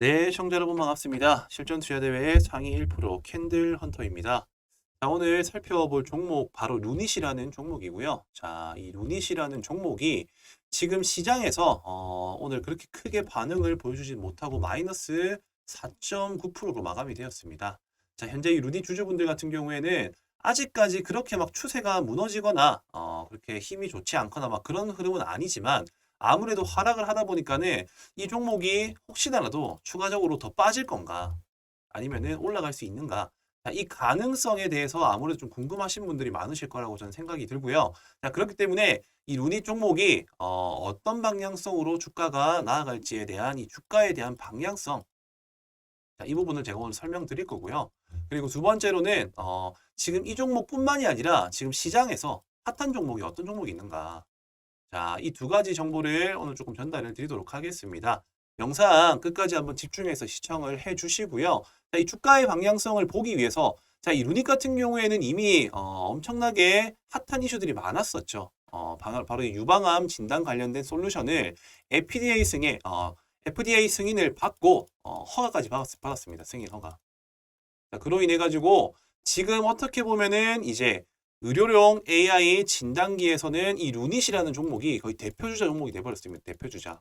네, 시청자 여러분 반갑습니다. 실전 투자 대회 상위 1% 캔들 헌터입니다. 자, 오늘 살펴볼 종목 바로 루닛이라는 종목이고요. 자, 이 루닛이라는 종목이 지금 시장에서 어, 오늘 그렇게 크게 반응을 보여주지 못하고 마이너스 4.9%로 마감이 되었습니다. 자, 현재 이 루닛 주주분들 같은 경우에는 아직까지 그렇게 막 추세가 무너지거나 어, 그렇게 힘이 좋지 않거나 막 그런 흐름은 아니지만 아무래도 하락을 하다 보니까는 이 종목이 혹시나라도 추가적으로 더 빠질 건가 아니면은 올라갈 수 있는가 자, 이 가능성에 대해서 아무래도 좀 궁금하신 분들이 많으실 거라고 저는 생각이 들고요. 자, 그렇기 때문에 이 루닛 종목이 어, 떤 방향성으로 주가가 나아갈지에 대한 이 주가에 대한 방향성 자, 이 부분을 제가 오늘 설명드릴 거고요. 그리고 두 번째로는 어, 지금 이 종목뿐만이 아니라 지금 시장에서 핫한 종목이 어떤 종목이 있는가 자, 이 두 가지 정보를 오늘 조금 전달을 드리도록 하겠습니다. 영상 끝까지 한번 집중해서 시청을 해 주시고요. 자, 이 주가의 방향성을 보기 위해서 자, 이 루닛 같은 경우에는 이미 어, 엄청나게 핫한 이슈들이 많았었죠. 어, 방- 바로 이 유방암 진단 관련된 솔루션을 FDA 승인, 어, FDA 승인을 받고 어, 허가까지 받았, 받았습니다. 승인 허가. 자, 그로 인해 가지고 지금 어떻게 보면은 이제 의료용 AI 진단기에서는 이 루닛이라는 종목이 거의 대표주자 종목이 돼버렸습니다. 대표주자.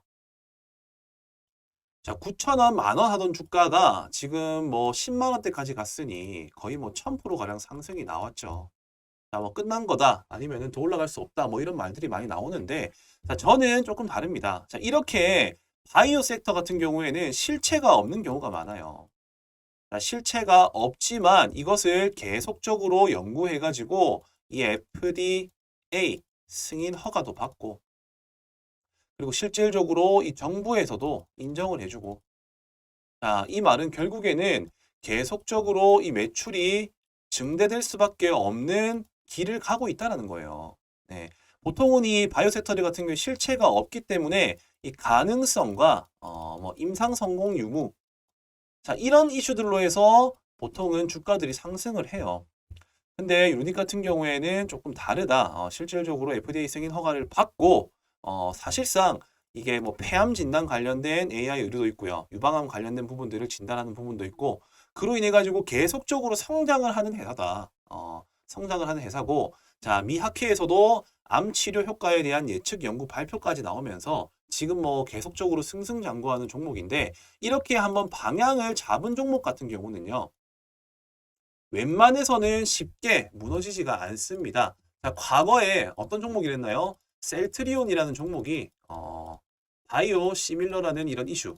자, 9,000원, 만원 하던 주가가 지금 뭐 10만 원대까지 갔으니 거의 뭐 1000% 가량 상승이 나왔죠. 자, 뭐 끝난 거다. 아니면은 더 올라갈 수 없다. 뭐 이런 말들이 많이 나오는데, 자, 저는 조금 다릅니다. 자, 이렇게 바이오 섹터 같은 경우에는 실체가 없는 경우가 많아요. 자, 실체가 없지만 이것을 계속적으로 연구해가지고 이 FDA 승인 허가도 받고 그리고 실질적으로 이 정부에서도 인정을 해주고 자, 이 말은 결국에는 계속적으로 이 매출이 증대될 수밖에 없는 길을 가고 있다는 거예요. 네. 보통은 이 바이오 섹터들 같은 경우에 실체가 없기 때문에 이 가능성과 어, 뭐 임상 성공 유무 자, 이런 이슈들로 해서 보통은 주가들이 상승을 해요. 근데 유닛 같은 경우에는 조금 다르다. 어, 실질적으로 FDA 승인 허가를 받고 어, 사실상 이게 뭐 폐암 진단 관련된 AI 의료도 있고요. 유방암 관련된 부분들을 진단하는 부분도 있고 그로 인해 가지고 계속적으로 성장을 하는 회사다. 어, 성장을 하는 회사고 자, 미 학회에서도 암 치료 효과에 대한 예측 연구 발표까지 나오면서 지금 뭐 계속적으로 승승장구하는 종목인데 이렇게 한번 방향을 잡은 종목 같은 경우는요. 웬만해서는 쉽게 무너지지가 않습니다. 자, 과거에 어떤 종목이랬나요? 셀트리온이라는 종목이 어, 바이오 시밀러라는 이런 이슈.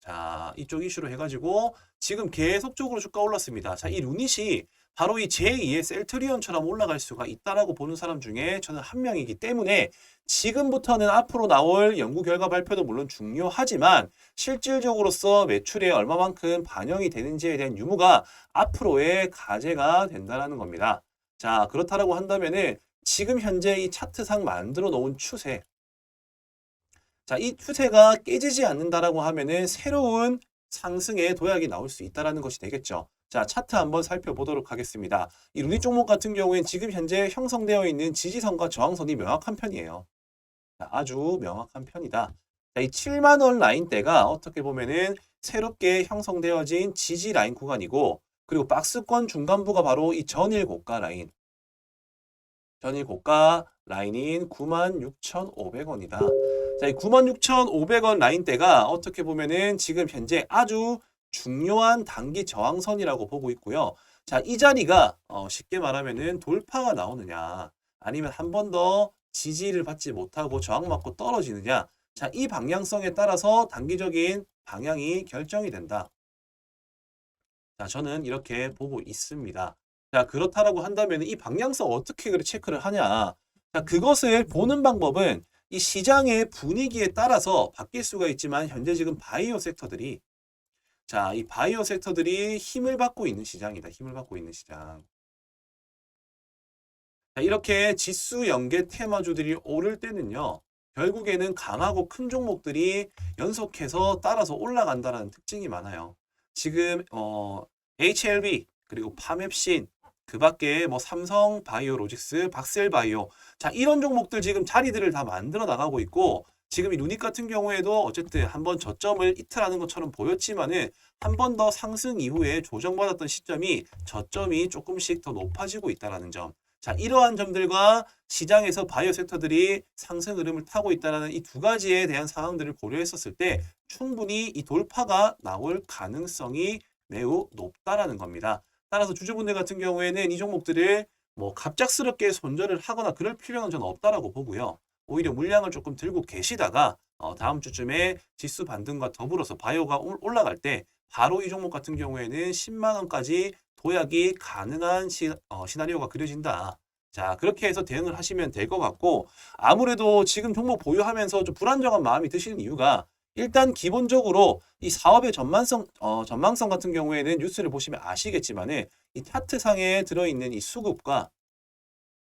자, 이쪽 이슈로 해가지고 지금 계속적으로 주가 올랐습니다. 자, 이 루닛이 바로 이 제2의 셀트리온처럼 올라갈 수가 있다라고 보는 사람 중에 저는 한 명이기 때문에 지금부터는 앞으로 나올 연구 결과 발표도 물론 중요하지만 실질적으로서 매출에 얼마만큼 반영이 되는지에 대한 유무가 앞으로의 과제가 된다라는 겁니다. 자, 그렇다라고 한다면은 지금 현재 이 차트상 만들어 놓은 추세. 자, 이 추세가 깨지지 않는다라고 하면은 새로운 상승의 도약이 나올 수 있다라는 것이 되겠죠. 자, 차트 한번 살펴보도록 하겠습니다. 이 루닛 종목 같은 경우에는 지금 현재 형성되어 있는 지지선과 저항선이 명확한 편이에요. 자, 아주 명확한 편이다. 자, 이 7만 원 라인대가 어떻게 보면은 새롭게 형성되어진 지지 라인 구간이고 그리고 박스권 중간부가 바로 이 전일 고가 라인. 전일 고가 라인인 96,500원이다. 자, 이 96,500원 라인대가 어떻게 보면은 지금 현재 아주 중요한 단기 저항선이라고 보고 있고요. 자, 이 자리가 어, 쉽게 말하면은 돌파가 나오느냐, 아니면 한 번 더 지지를 받지 못하고 저항 맞고 떨어지느냐. 자, 이 방향성에 따라서 단기적인 방향이 결정이 된다. 자, 저는 이렇게 보고 있습니다. 자, 그렇다라고 한다면 이 방향성 어떻게 그래 체크를 하냐? 자, 그것을 보는 방법은 이 시장의 분위기에 따라서 바뀔 수가 있지만 현재 지금 바이오 섹터들이 자, 이 바이오 섹터들이 힘을 받고 있는 시장이다. 힘을 받고 있는 시장. 자, 이렇게 지수 연계 테마주들이 오를 때는요. 결국에는 강하고 큰 종목들이 연속해서 따라서 올라간다는 특징이 많아요. 지금 어, HLB 그리고 파맵신 그 밖에 뭐 삼성 바이오로직스, 박셀 바이오 자 이런 종목들 지금 자리들을 다 만들어 나가고 있고 지금 이 루닉 같은 경우에도 어쨌든 한번 저점을 이탈하는 것처럼 보였지만은 한 번 더 상승 이후에 조정받았던 시점이 저점이 조금씩 더 높아지고 있다라는 점. 자, 이러한 점들과 시장에서 바이오 섹터들이 상승 흐름을 타고 있다는 이 두 가지에 대한 상황들을 고려했었을 때 충분히 이 돌파가 나올 가능성이 매우 높다라는 겁니다. 따라서 주주분들 같은 경우에는 이 종목들을 뭐 갑작스럽게 손절을 하거나 그럴 필요는 저는 없다라고 보고요. 오히려 물량을 조금 들고 계시다가 어, 다음 주쯤에 지수 반등과 더불어서 바이오가 올- 올라갈 때 바로 이 종목 같은 경우에는 10만 원까지 도약이 가능한 시, 어, 시나리오가 그려진다. 자, 그렇게 해서 대응을 하시면 될 것 같고 아무래도 지금 종목 보유하면서 좀 불안정한 마음이 드시는 이유가 일단 기본적으로 이 사업의 전망성 어, 전망성 같은 경우에는 뉴스를 보시면 아시겠지만은 이 차트상에 들어있는 이 수급과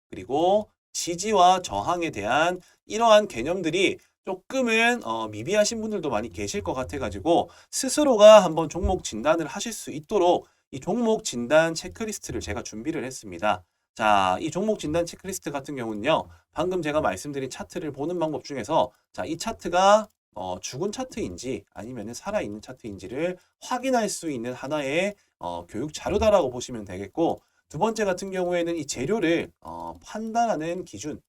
그리고 지지와 저항에 대한 이러한 개념들이 조금은 어, 미비하신 분들도 많이 계실 것 같아가지고 스스로가 한번 종목 진단을 하실 수 있도록 이 종목 진단 체크리스트를 제가 준비를 했습니다. 자, 이 종목 진단 체크리스트 같은 경우는요, 방금 제가 말씀드린 차트를 보는 방법 중에서 자, 이 차트가 어, 죽은 차트인지 아니면 살아있는 차트인지를 확인할 수 있는 하나의 어, 교육 자료다라고 보시면 되겠고, 두 번째 같은 경우에는 이 재료를 어, 판단하는 기준,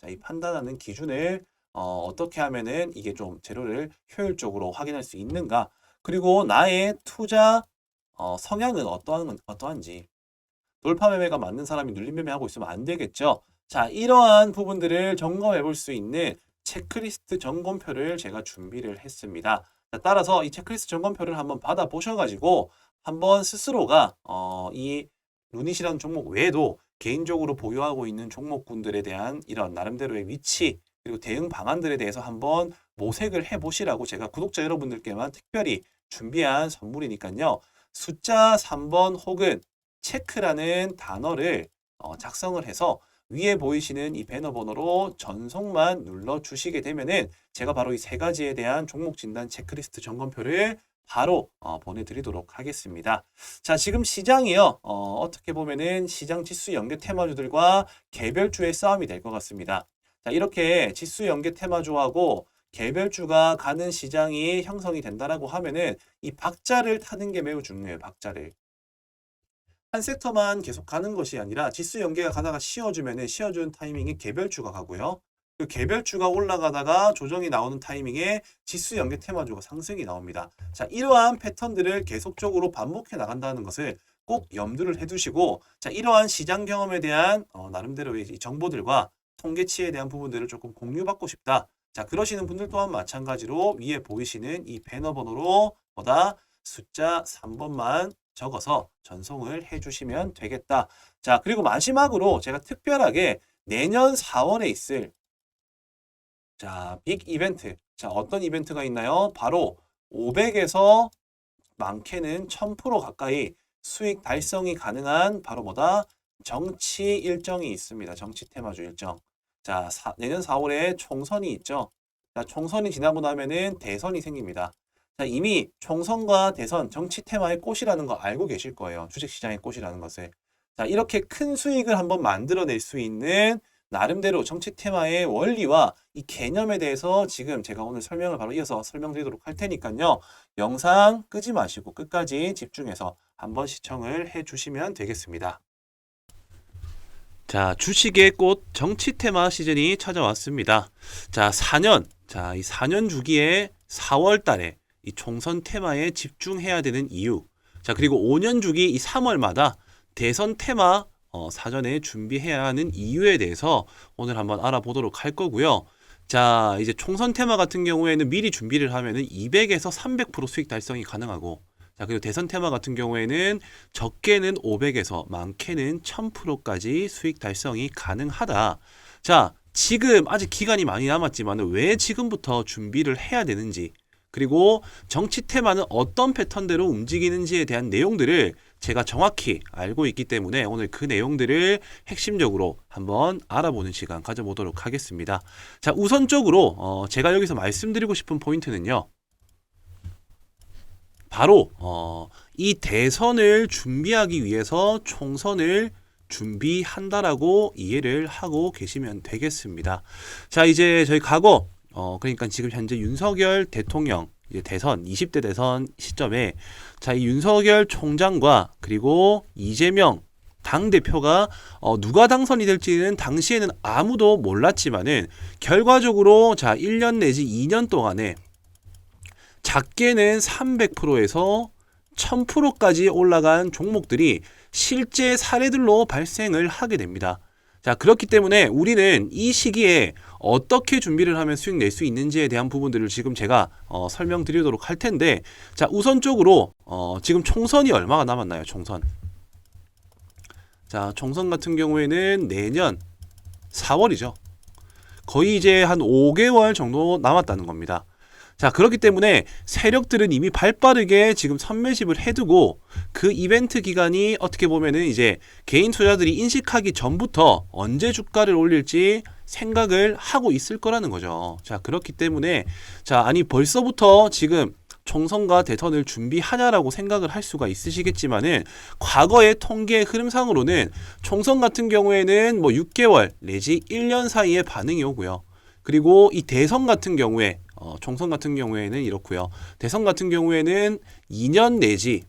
자, 이 판단하는 기준을 어, 어떻게 하면은 이게 좀 재료를 효율적으로 확인할 수 있는가, 그리고 나의 투자 어, 성향은 어떠한, 어떠한지, 돌파 매매가 맞는 사람이 눌림 매매하고 있으면 안 되겠죠. 자, 이러한 부분들을 점검해 볼 수 있는 체크리스트 점검표를 제가 준비를 했습니다. 자, 따라서 이 체크리스트 점검표를 한번 받아 보셔가지고 한번 스스로가 어, 이 루닛이라는 종목 외에도 개인적으로 보유하고 있는 종목군들에 대한 이런 나름대로의 위치 그리고 대응 방안들에 대해서 한번 모색을 해보시라고 제가 구독자 여러분들께만 특별히 준비한 선물이니까요. 숫자 3번 혹은 체크라는 단어를 어, 작성을 해서 위에 보이시는 이 배너 번호로 전송만 눌러 주시게 되면은 제가 바로 이 세 가지에 대한 종목 진단 체크리스트 점검표를 바로 어, 보내드리도록 하겠습니다. 자, 지금 시장이요. 어, 어떻게 보면은 시장 지수 연계 테마주들과 개별주의 싸움이 될 것 같습니다. 자, 이렇게 지수 연계 테마주하고 개별주가 가는 시장이 형성이 된다라고 하면은 이 박자를 타는 게 매우 중요해요. 박자를. 한 섹터만 계속 가는 것이 아니라 지수 연계가 가다가 쉬어주면은 쉬어주는 타이밍에 개별주가 가고요. 그 개별주가 올라가다가 조정이 나오는 타이밍에 지수 연계 테마주가 상승이 나옵니다. 자, 이러한 패턴들을 계속적으로 반복해 나간다는 것을 꼭 염두를 해두시고, 자, 이러한 시장 경험에 대한 어, 나름대로의 이 정보들과 통계치에 대한 부분들을 조금 공유받고 싶다. 자, 그러시는 분들 또한 마찬가지로 위에 보이시는 이 배너 번호로 보다 숫자 3번만 적어서 전송을 해주시면 되겠다. 자, 그리고 마지막으로 제가 특별하게 내년 4월에 있을 자, 빅 이벤트. 자, 어떤 이벤트가 있나요? 바로 500에서 많게는 1000% 가까이 수익 달성이 가능한 바로 뭐다? 정치 일정이 있습니다. 정치 테마주 일정. 자, 사- 내년 4월에 총선이 있죠. 자, 총선이 지나고 나면은 대선이 생깁니다. 자, 이미 총선과 대선, 정치 테마의 꽃이라는 거 알고 계실 거예요. 주식시장의 꽃이라는 것을. 자, 이렇게 큰 수익을 한번 만들어낼 수 있는 나름대로 정치 테마의 원리와 이 개념에 대해서 지금 제가 오늘 설명을 바로 이어서 설명드리도록 할 테니까요. 영상 끄지 마시고 끝까지 집중해서 한번 시청을 해 주시면 되겠습니다. 자, 주식의 꽃 정치 테마 시즌이 찾아왔습니다. 자, 4년. 자, 이 4년 주기에 4월 달에 이 총선 테마에 집중해야 되는 이유. 자, 그리고 5년 주기 이 3월마다 대선 테마 어, 사전에 준비해야 하는 이유에 대해서 오늘 한번 알아보도록 할 거고요. 자, 이제 총선 테마 같은 경우에는 미리 준비를 하면은 200에서 300% 수익 달성이 가능하고 자, 그리고 대선 테마 같은 경우에는 적게는 500에서 많게는 1000%까지 수익 달성이 가능하다. 자, 지금 아직 기간이 많이 남았지만 왜 지금부터 준비를 해야 되는지 그리고 정치 테마는 어떤 패턴대로 움직이는지에 대한 내용들을 제가 정확히 알고 있기 때문에 오늘 그 내용들을 핵심적으로 한번 알아보는 시간 가져보도록 하겠습니다. 자, 우선적으로 어, 제가 여기서 말씀드리고 싶은 포인트는요. 바로 어, 이 대선을 준비하기 위해서 총선을 준비한다라고 이해를 하고 계시면 되겠습니다. 자, 이제 저희 과거 어, 그러니까 지금 현재 윤석열 대통령 이제 대선 20대 대선 시점에 자, 이 윤석열 총장과 그리고 이재명 당 대표가 어, 누가 당선이 될지는 당시에는 아무도 몰랐지만은 결과적으로 자 1년 내지 2년 동안에 작게는 300%에서 1000%까지 올라간 종목들이 실제 사례들로 발생을 하게 됩니다. 자, 그렇기 때문에 우리는 이 시기에 어떻게 준비를 하면 수익 낼 수 있는지에 대한 부분들을 지금 제가 어, 설명드리도록 할 텐데, 자, 우선적으로 어, 지금 총선이 얼마가 남았나요? 총선. 자, 총선 같은 경우에는 내년 4월이죠. 거의 이제 한 5개월 정도 남았다는 겁니다. 자, 그렇기 때문에 세력들은 이미 발 빠르게 지금 선매집을 해두고 그 이벤트 기간이 어떻게 보면은 이제 개인 투자들이 인식하기 전부터 언제 주가를 올릴지 생각을 하고 있을 거라는 거죠. 자, 그렇기 때문에 자, 아니 벌써부터 지금 총선과 대선을 준비하냐라고 생각을 할 수가 있으시겠지만은 과거의 통계 흐름상으로는 총선 같은 경우에는 뭐 6개월 내지 1년 사이에 반응이 오고요. 그리고 이 대선 같은 경우에 어, 총선 같은 경우에는 이렇고요. 대선 같은 경우에는 2년 내지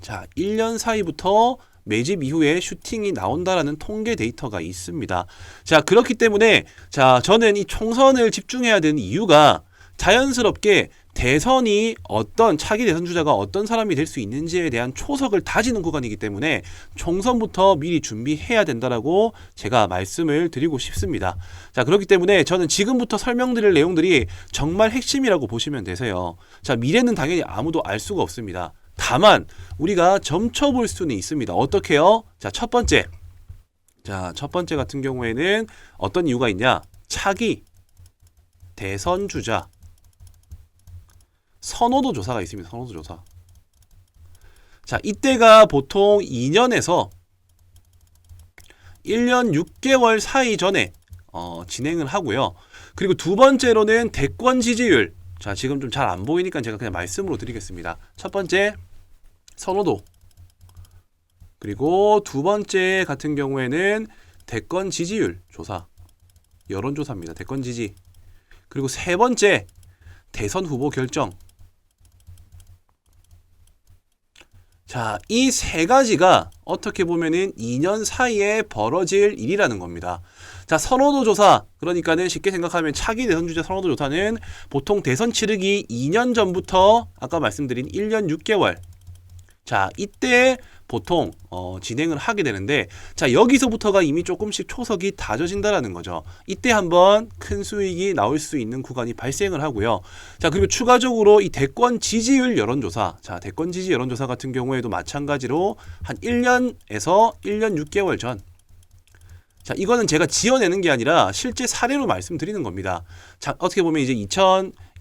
자 1년 사이부터 매집 이후에 슈팅이 나온다라는 통계 데이터가 있습니다. 자 그렇기 때문에 자 저는 이 총선을 집중해야 되는 이유가 자연스럽게 대선이 어떤 차기 대선 주자가 어떤 사람이 될 수 있는지에 대한 초석을 다지는 구간이기 때문에 총선부터 미리 준비해야 된다라고 제가 말씀을 드리고 싶습니다. 자, 그렇기 때문에 저는 지금부터 설명드릴 내용들이 정말 핵심이라고 보시면 되세요. 자, 미래는 당연히 아무도 알 수가 없습니다. 다만 우리가 점쳐볼 수는 있습니다. 어떻게요? 자, 첫 번째. 자, 첫 번째 같은 경우에는 어떤 이유가 있냐? 차기 대선 주자 선호도 조사가 있습니다. 선호도 조사. 자, 이때가 보통 2년에서 1년 6개월 사이 전에 어, 진행을 하고요. 그리고 두 번째로는 대권 지지율. 자, 지금 좀 잘 안 보이니까 제가 그냥 말씀으로 드리겠습니다. 첫 번째 선호도. 그리고 두 번째 같은 경우에는 대권 지지율 조사. 여론조사입니다. 대권 지지. 그리고 세 번째 대선 후보 결정. 자, 이 세 가지가 어떻게 보면은 2년 사이에 벌어질 일이라는 겁니다. 자, 선호도 조사. 그러니까는 쉽게 생각하면 차기 대선 주자 선호도 조사는 보통 대선 치르기 2년 전부터 아까 말씀드린 1년 6개월. 자, 이때 보통 어, 진행을 하게 되는데 자 여기서부터가 이미 조금씩 초석이 다져진다라는 거죠. 이때 한번 큰 수익이 나올 수 있는 구간이 발생을 하고요. 자 그리고 추가적으로 이 대권 지지율 여론조사, 자 대권 지지 여론조사 같은 경우에도 마찬가지로 한 1년에서 1년 6개월 전. 자, 이거는 제가 지어내는 게 아니라 실제 사례로 말씀드리는 겁니다. 자, 어떻게 보면 이제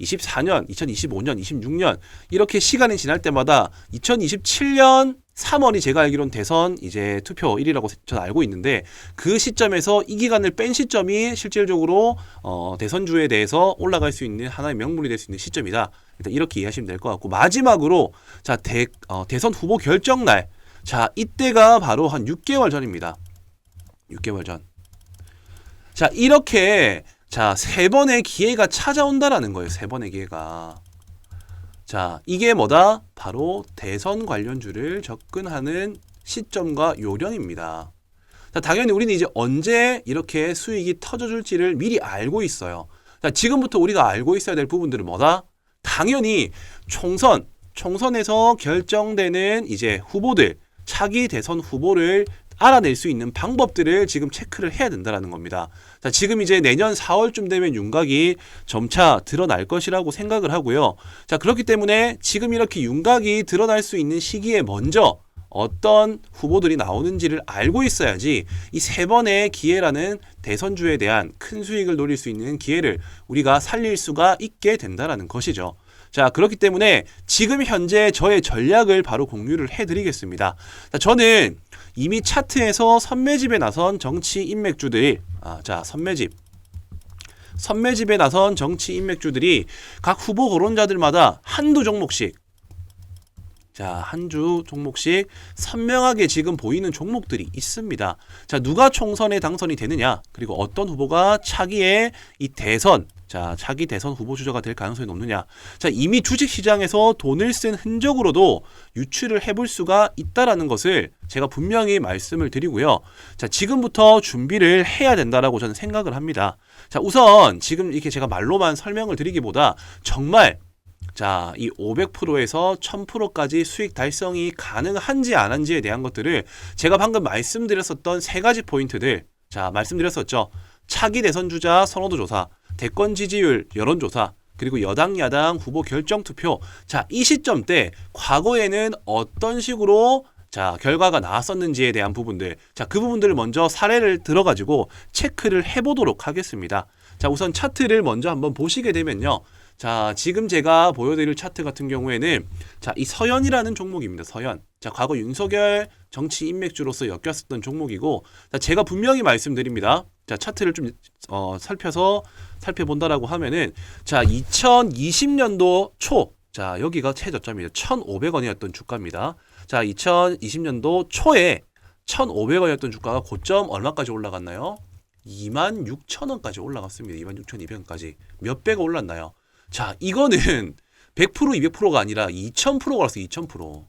2024년, 2025년, 26년 이렇게 시간이 지날 때마다 2027년 3월이 제가 알기론 대선 이제 투표 1이라고 저는 알고 있는데 그 시점에서 이 기간을 뺀 시점이 실질적으로 어, 대선주에 대해서 올라갈 수 있는 하나의 명분이 될 수 있는 시점이다. 일단 이렇게 이해하시면 될 것 같고 마지막으로 자 대, 어, 대선 후보 결정 날. 자 이때가 바로 한 6개월 전입니다. 6개월 전. 자 이렇게 자 세 번의 기회가 찾아온다라는 거예요. 세 번의 기회가. 자, 이게 뭐다? 바로 대선 관련주를 접근하는 시점과 요령입니다. 자, 당연히 우리는 이제 언제 이렇게 수익이 터져줄지를 미리 알고 있어요. 자, 지금부터 우리가 알고 있어야 될 부분들은 뭐다? 당연히 총선, 총선에서 결정되는 이제 후보들, 차기 대선 후보를 알아낼 수 있는 방법들을 지금 체크를 해야 된다라는 겁니다. 자, 지금 이제 내년 4월쯤 되면 윤곽이 점차 드러날 것이라고 생각을 하고요. 자, 그렇기 때문에 지금 이렇게 윤곽이 드러날 수 있는 시기에 먼저 어떤 후보들이 나오는지를 알고 있어야지 이 세 번의 기회라는 대선주에 대한 큰 수익을 노릴 수 있는 기회를 우리가 살릴 수가 있게 된다라는 것이죠. 자, 그렇기 때문에 지금 현재 저의 전략을 바로 공유를 해드리겠습니다. 자, 저는 이미 차트에서 선매집에 나선 정치 인맥주들이 아, 자 선매집. 선매집에 나선 정치 인맥주들이 각 후보 거론자들마다 한두 종목씩 자, 한 주 종목씩 선명하게 지금 보이는 종목들이 있습니다. 자, 누가 총선에 당선이 되느냐, 그리고 어떤 후보가 차기에 이 대선, 자, 차기 대선 후보 주자가 될 가능성이 높느냐? 자, 이미 주식 시장에서 돈을 쓴 흔적으로도 유추를 해볼 수가 있다라는 것을 제가 분명히 말씀을 드리고요. 자, 지금부터 준비를 해야 된다라고 저는 생각을 합니다. 자, 우선 지금 이렇게 제가 말로만 설명을 드리기보다 정말 자, 이 500%에서 1000%까지 수익 달성이 가능한지 안 한지에 대한 것들을 제가 방금 말씀드렸었던 세 가지 포인트들 자, 말씀드렸었죠. 차기 대선 주자 선호도 조사, 대권 지지율 여론 조사, 그리고 여당 야당 후보 결정 투표. 자, 이 시점 때 과거에는 어떤 식으로 자, 결과가 나왔었는지에 대한 부분들. 자, 그 부분들을 먼저 사례를 들어 가지고 체크를 해 보도록 하겠습니다. 자, 우선 차트를 먼저 한번 보시게 되면요. 자, 지금 제가 보여드릴 차트 같은 경우에는 자, 이 서연이라는 종목입니다. 서연. 자, 과거 윤석열 정치 인맥주로서 엮였었던 종목이고, 자, 제가 분명히 말씀드립니다. 자, 차트를 좀 어, 살펴서 살펴본다라고 하면은 자, 2020년도 초 자, 여기가 최저점이에요. 1,500원이었던 주가입니다. 자, 2020년도 초에 1,500원이었던 주가가 고점 얼마까지 올라갔나요? 26,000원까지 올라갔습니다. 26,200원까지. 몇 배가 올랐나요? 자, 이거는 100% 200%가 아니라 2000%가 올랐어요. 2000%.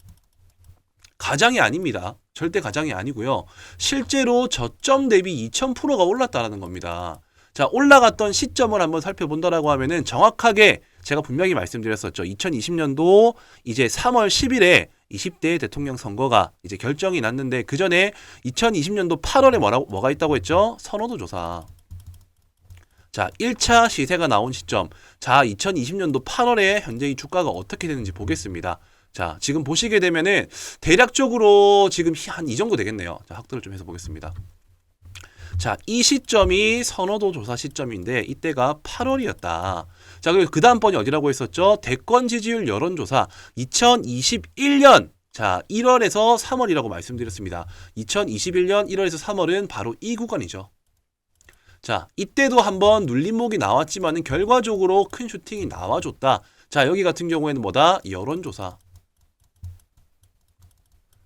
가장이 아닙니다. 절대 가장이 아니고요. 실제로 저점 대비 2000%가 올랐다라는 겁니다. 자, 올라갔던 시점을 한번 살펴본다라고 하면은 정확하게 제가 분명히 말씀드렸었죠. 2020년도 이제 3월 10일에 20대 대통령 선거가 이제 결정이 났는데 그 전에 2020년도 8월에 뭐라, 뭐가 있다고 했죠? 선호도 조사. 자, 1차 시세가 나온 시점. 자, 2020년도 8월에 현재 이 주가가 어떻게 되는지 보겠습니다. 자, 지금 보시게 되면은 대략적으로 지금 한 이 정도 되겠네요. 자, 확대를 좀 해서 보겠습니다. 자, 이 시점이 선호도 조사 시점인데 이때가 8월이었다. 자, 그리고 그 다음번이 어디라고 했었죠? 대권 지지율 여론조사 2021년 자, 1월에서 3월이라고 말씀드렸습니다. 2021년 1월에서 3월은 바로 이 구간이죠. 자, 이때도 한번 눌림목이 나왔지만은 결과적으로 큰 슈팅이 나와줬다. 자, 여기 같은 경우에는 뭐다? 여론조사.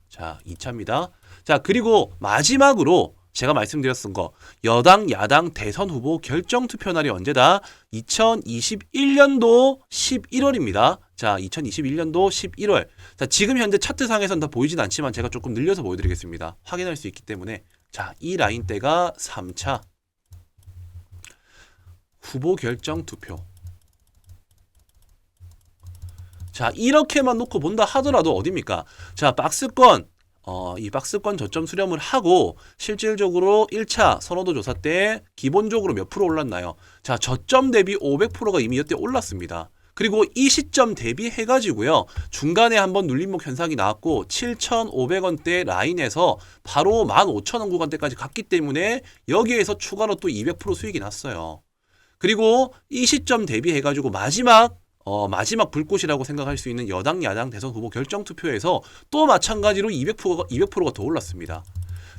자, 2차입니다. 자, 그리고 마지막으로 제가 말씀드렸던 거 여당 야당 대선 후보 결정 투표 날이 언제다? 2021년도 11월입니다. 자, 2021년도 11월. 자, 지금 현재 차트상에서는 다 보이진 않지만 제가 조금 늘려서 보여드리겠습니다. 확인할 수 있기 때문에. 자, 이 라인 대가 3차. 후보 결정 투표. 자, 이렇게만 놓고 본다 하더라도 어딥니까? 자, 박스권, 어, 이 박스권 저점 수렴을 하고 실질적으로 1차 선호도 조사 때 기본적으로 몇 프로 올랐나요? 자, 저점 대비 500%가 이미 이때 올랐습니다. 그리고 이 시점 대비해 가지고요. 중간에 한번 눌림목 현상이 나왔고 7,500원대 라인에서 바로 15,000원 구간대까지 갔기 때문에 여기에서 추가로 또 200% 수익이 났어요. 그리고 이 시점 대비해 가지고 마지막 어, 마지막 불꽃이라고 생각할 수 있는 여당 야당 대선 후보 결정 투표에서 또 마찬가지로 200%가 200%가 더 올랐습니다.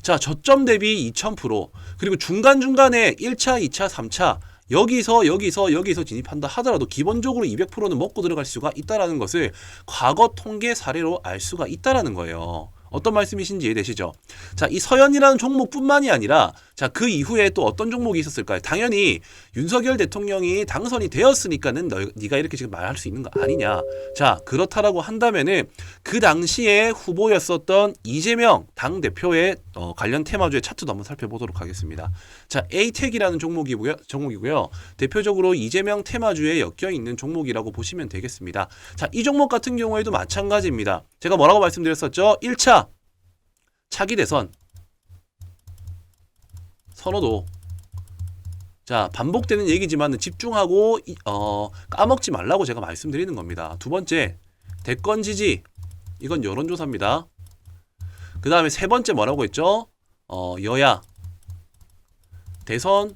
자, 저점 대비 2000% 그리고 중간중간에 1차, 2차, 3차 여기서 여기서 여기서 진입한다 하더라도 기본적으로 200%는 먹고 들어갈 수가 있다라는 것을 과거 통계 사례로 알 수가 있다라는 거예요. 어떤 말씀이신지 이해되시죠? 자, 이 서연이라는 종목뿐만이 아니라 자, 그 이후에 또 어떤 종목이 있었을까요? 당연히 윤석열 대통령이 당선이 되었으니까는 너, 네가 이렇게 지금 말할 수 있는 거 아니냐. 자, 그렇다라고 한다면은 그 당시에 후보였었던 이재명 당 대표의 어, 관련 테마주의 차트도 한번 살펴보도록 하겠습니다. 자, 에이텍이라는 종목이고요. 종목이고요. 대표적으로 이재명 테마주에 엮여 있는 종목이라고 보시면 되겠습니다. 자, 이 종목 같은 경우에도 마찬가지입니다. 제가 뭐라고 말씀드렸었죠? 1차 차기 대선 선호도 자 반복되는 얘기지만 집중하고 어, 까먹지 말라고 제가 말씀드리는 겁니다. 두 번째 대권 지지 이건 여론조사입니다. 그 다음에 세 번째 뭐라고 했죠? 어, 여야 대선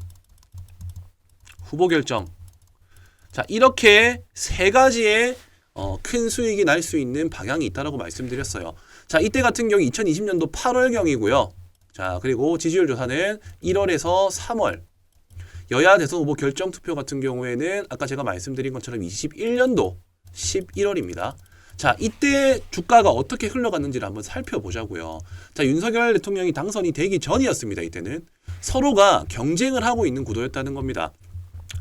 후보 결정 자 이렇게 세 가지의 어, 큰 수익이 날 수 있는 방향이 있다라고 말씀드렸어요. 자 이때 같은 경우 2020년도 8월경이고요. 자, 그리고 지지율 조사는 1월에서 3월. 여야 대선 후보 결정 투표 같은 경우에는 아까 제가 말씀드린 것처럼 21년도 11월입니다. 자, 이때 주가가 어떻게 흘러갔는지를 한번 살펴보자고요. 자, 윤석열 대통령이 당선이 되기 전이었습니다. 이때는 서로가 경쟁을 하고 있는 구도였다는 겁니다.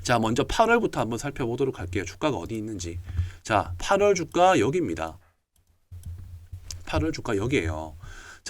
자, 먼저 8월부터 한번 살펴보도록 할게요. 주가가 어디 있는지. 자, 8월 주가 여기입니다. 8월 주가 여기에요.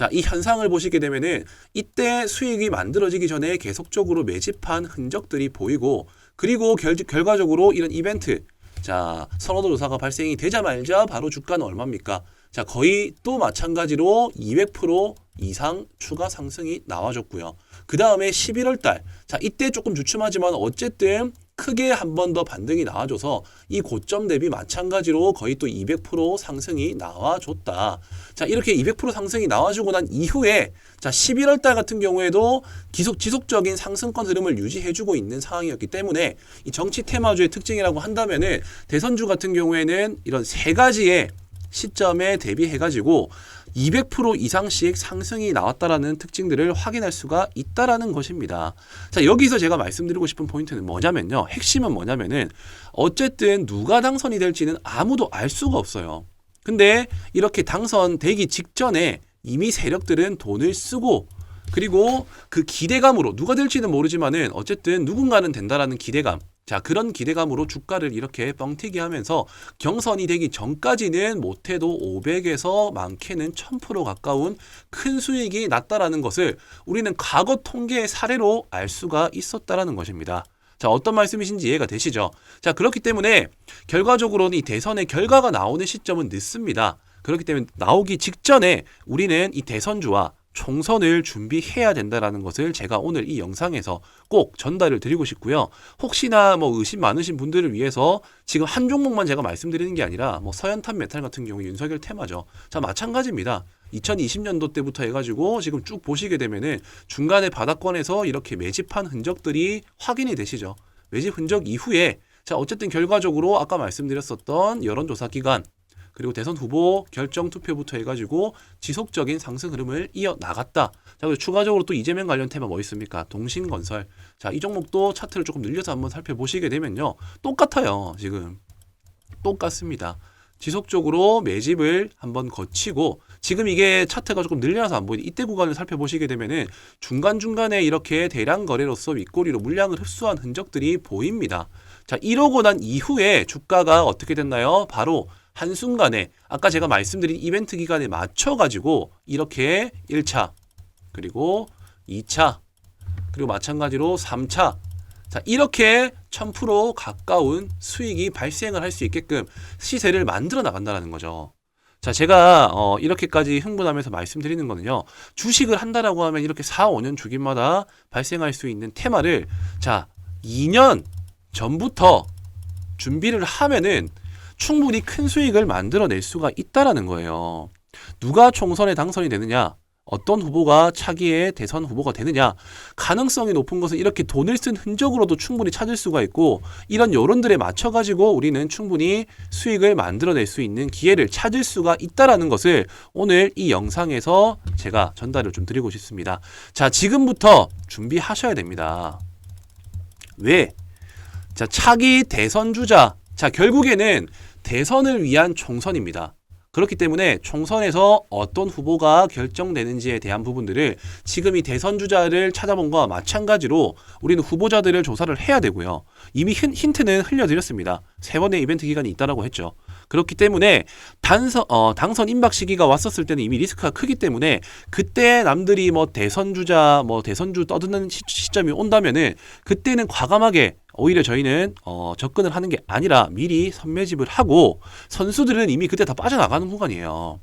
자, 이 현상을 보시게 되면은 이때 수익이 만들어지기 전에 계속적으로 매집한 흔적들이 보이고 그리고 결, 결과적으로 이런 이벤트 자, 선호도 조사가 발생이 되자마자 바로 주가는 얼마입니까? 자, 거의 또 마찬가지로 200% 이상 추가 상승이 나와줬고요. 그 다음에 11월 달. 자, 이때 조금 주춤하지만 어쨌든 크게 한 번 더 반등이 나와줘서 이 고점 대비 마찬가지로 거의 또 200% 상승이 나와줬다. 자, 이렇게 200% 상승이 나와주고 난 이후에 자, 11월 달 같은 경우에도 지속, 지속적인 상승권 흐름을 유지해주고 있는 상황이었기 때문에 이 정치 테마주의 특징이라고 한다면은 대선주 같은 경우에는 이런 세 가지의 시점에 대비해가지고 200% 이상씩 상승이 나왔다라는 특징들을 확인할 수가 있다라는 것입니다. 자, 여기서 제가 말씀드리고 싶은 포인트는 뭐냐면요. 핵심은 뭐냐면은 어쨌든 누가 당선이 될지는 아무도 알 수가 없어요. 근데 이렇게 당선되기 직전에 이미 세력들은 돈을 쓰고 그리고 그 기대감으로 누가 될지는 모르지만은 어쨌든 누군가는 된다라는 기대감 자 그런 기대감으로 주가를 이렇게 뻥튀기 하면서 경선이 되기 전까지는 못해도 500에서 많게는 1000% 가까운 큰 수익이 났다라는 것을 우리는 과거 통계의 사례로 알 수가 있었다라는 것입니다. 자, 어떤 말씀이신지 이해가 되시죠? 자, 그렇기 때문에 결과적으로는 이 대선의 결과가 나오는 시점은 늦습니다. 그렇기 때문에 나오기 직전에 우리는 이 대선주와 총선을 준비해야 된다라는 것을 제가 오늘 이 영상에서 꼭 전달을 드리고 싶고요. 혹시나 뭐 의심 많으신 분들을 위해서 지금 한 종목만 제가 말씀드리는 게 아니라 뭐 서현탄 메탈 같은 경우 윤석열 테마죠. 자, 마찬가지입니다. 2020년도 때부터 해가지고 지금 쭉 보시게 되면은 중간에 바닥권에서 이렇게 매집한 흔적들이 확인이 되시죠. 매집 흔적 이후에 자 어쨌든 결과적으로 아까 말씀드렸었던 여론조사 기관 그리고 대선 후보 결정 투표부터 해가지고 지속적인 상승 흐름을 이어 나갔다. 자 그리고 추가적으로 또 이재명 관련 테마 뭐 있습니까? 동신건설. 자 이 종목도 차트를 조금 늘려서 한번 살펴보시게 되면요 똑같아요 지금 똑같습니다. 지속적으로 매집을 한번 거치고 지금 이게 차트가 조금 늘려서 안 보이는 이때 구간을 살펴보시게 되면은 중간중간에 이렇게 대량 거래로서 윗꼬리로 물량을 흡수한 흔적들이 보입니다. 자, 이러고 난 이후에 주가가 어떻게 됐나요? 바로 한순간에 아까 제가 말씀드린 이벤트 기간에 맞춰 가지고 이렇게 1차 그리고 2차 그리고 마찬가지로 3차 자, 이렇게 1000% 가까운 수익이 발생을 할 수 있게끔 시세를 만들어 나간다는 거죠. 자, 제가 어, 이렇게까지 흥분하면서 말씀드리는 거는요. 주식을 한다라고 하면 이렇게 4, 5년 주기마다 발생할 수 있는 테마를 자, 2년 전부터 준비를 하면은 충분히 큰 수익을 만들어낼 수가 있다라는 거예요. 누가 총선에 당선이 되느냐? 어떤 후보가 차기의 대선 후보가 되느냐 가능성이 높은 것은 이렇게 돈을 쓴 흔적으로도 충분히 찾을 수가 있고 이런 여론들에 맞춰 가지고 우리는 충분히 수익을 만들어낼 수 있는 기회를 찾을 수가 있다라는 것을 오늘 이 영상에서 제가 전달을 좀 드리고 싶습니다. 자 지금부터 준비하셔야 됩니다. 왜? 자 차기 대선 주자 자 결국에는 대선을 위한 총선입니다. 그렇기 때문에 총선에서 어떤 후보가 결정되는지에 대한 부분들을 지금 이 대선 주자를 찾아본 거와 마찬가지로 우리는 후보자들을 조사를 해야 되고요. 이미 힌, 힌트는 흘려드렸습니다. 세 번의 이벤트 기간이 있다라고 했죠. 그렇기 때문에 단선 어, 당선 임박 시기가 왔었을 때는 이미 리스크가 크기 때문에 그때 남들이 뭐 대선 주자 뭐 대선주 떠드는 시, 시점이 온다면은 그때는 과감하게 오히려 저희는 어, 접근을 하는 게 아니라 미리 선매집을 하고 선수들은 이미 그때 다 빠져나가는 구간이에요.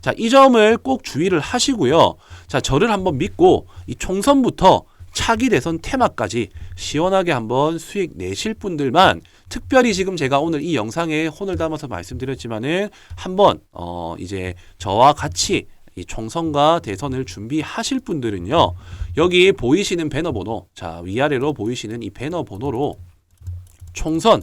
자, 이 점을 꼭 주의를 하시고요. 자, 저를 한번 믿고 이 총선부터 차기 대선 테마까지 시원하게 한번 수익 내실 분들만 특별히 지금 제가 오늘 이 영상에 혼을 담아서 말씀드렸지만은 한번 어 이제 저와 같이 이 총선과 대선을 준비하실 분들은요. 여기 보이시는 배너 번호, 자, 위아래로 보이시는 이 배너 번호로 총선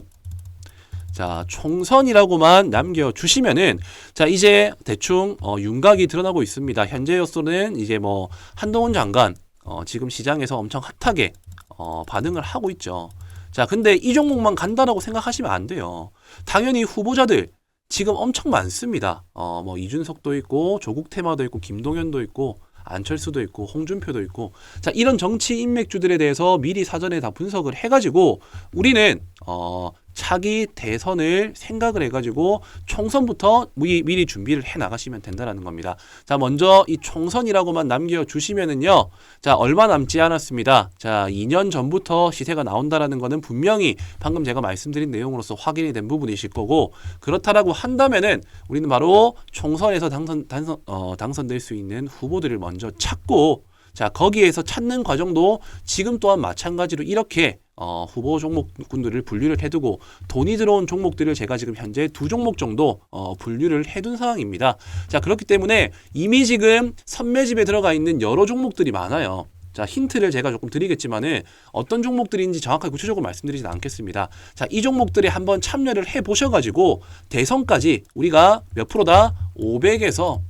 자, 총선이라고만 남겨 주시면은 자, 이제 대충 어 윤곽이 드러나고 있습니다. 현재로서는 이제 뭐 한동훈 장관 어 지금 시장에서 엄청 핫하게 어 반응을 하고 있죠. 자, 근데 이 종목만 간다라고 생각하시면 안 돼요. 당연히 후보자들 지금 엄청 많습니다. 어, 뭐 이준석도 있고 조국 테마도 있고 김동연도 있고 안철수도 있고 홍준표도 있고 자 이런 정치 인맥주들에 대해서 미리 사전에 다 분석을 해가지고 우리는 어 차기 대선을 생각을 해가지고 총선부터 미, 미리 준비를 해 나가시면 된다라는 겁니다. 자 먼저 이 총선이라고만 남겨주시면은요. 자 얼마 남지 않았습니다. 자 2년 전부터 시세가 나온다라는 거는 분명히 방금 제가 말씀드린 내용으로서 확인이 된 부분이실 거고 그렇다라고 한다면은 우리는 바로 총선에서 당선 당선 어, 당선될 수 있는 후보들을 먼저 찾고 자 거기에서 찾는 과정도 지금 또한 마찬가지로 이렇게 어, 후보 종목군들을 분류를 해두고 돈이 들어온 종목들을 제가 지금 현재 두 종목 정도 어, 분류를 해둔 상황입니다. 자 그렇기 때문에 이미 지금 선매집에 들어가 있는 여러 종목들이 많아요. 자 힌트를 제가 조금 드리겠지만은 어떤 종목들인지 정확하게 구체적으로 말씀드리진 않겠습니다. 자 이 종목들에 한번 참여를 해 보셔가지고 대선까지 우리가 몇 프로다 500에서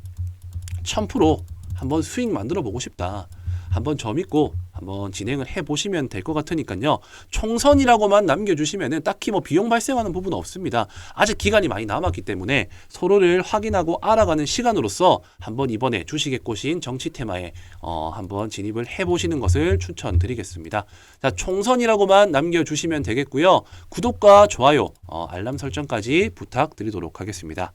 1000% 한번 수익 만들어 보고 싶다. 한번 점 있고 한번 진행을 해 보시면 될 것 같으니까요. 총선이라고만 남겨주시면은 딱히 뭐 비용 발생하는 부분은 없습니다. 아직 기간이 많이 남았기 때문에 서로를 확인하고 알아가는 시간으로서 한번 이번에 주식의 꽃인 정치 테마에 어, 한번 진입을 해 보시는 것을 추천드리겠습니다. 자, 총선이라고만 남겨주시면 되겠고요. 구독과 좋아요, 어, 알람 설정까지 부탁드리도록 하겠습니다.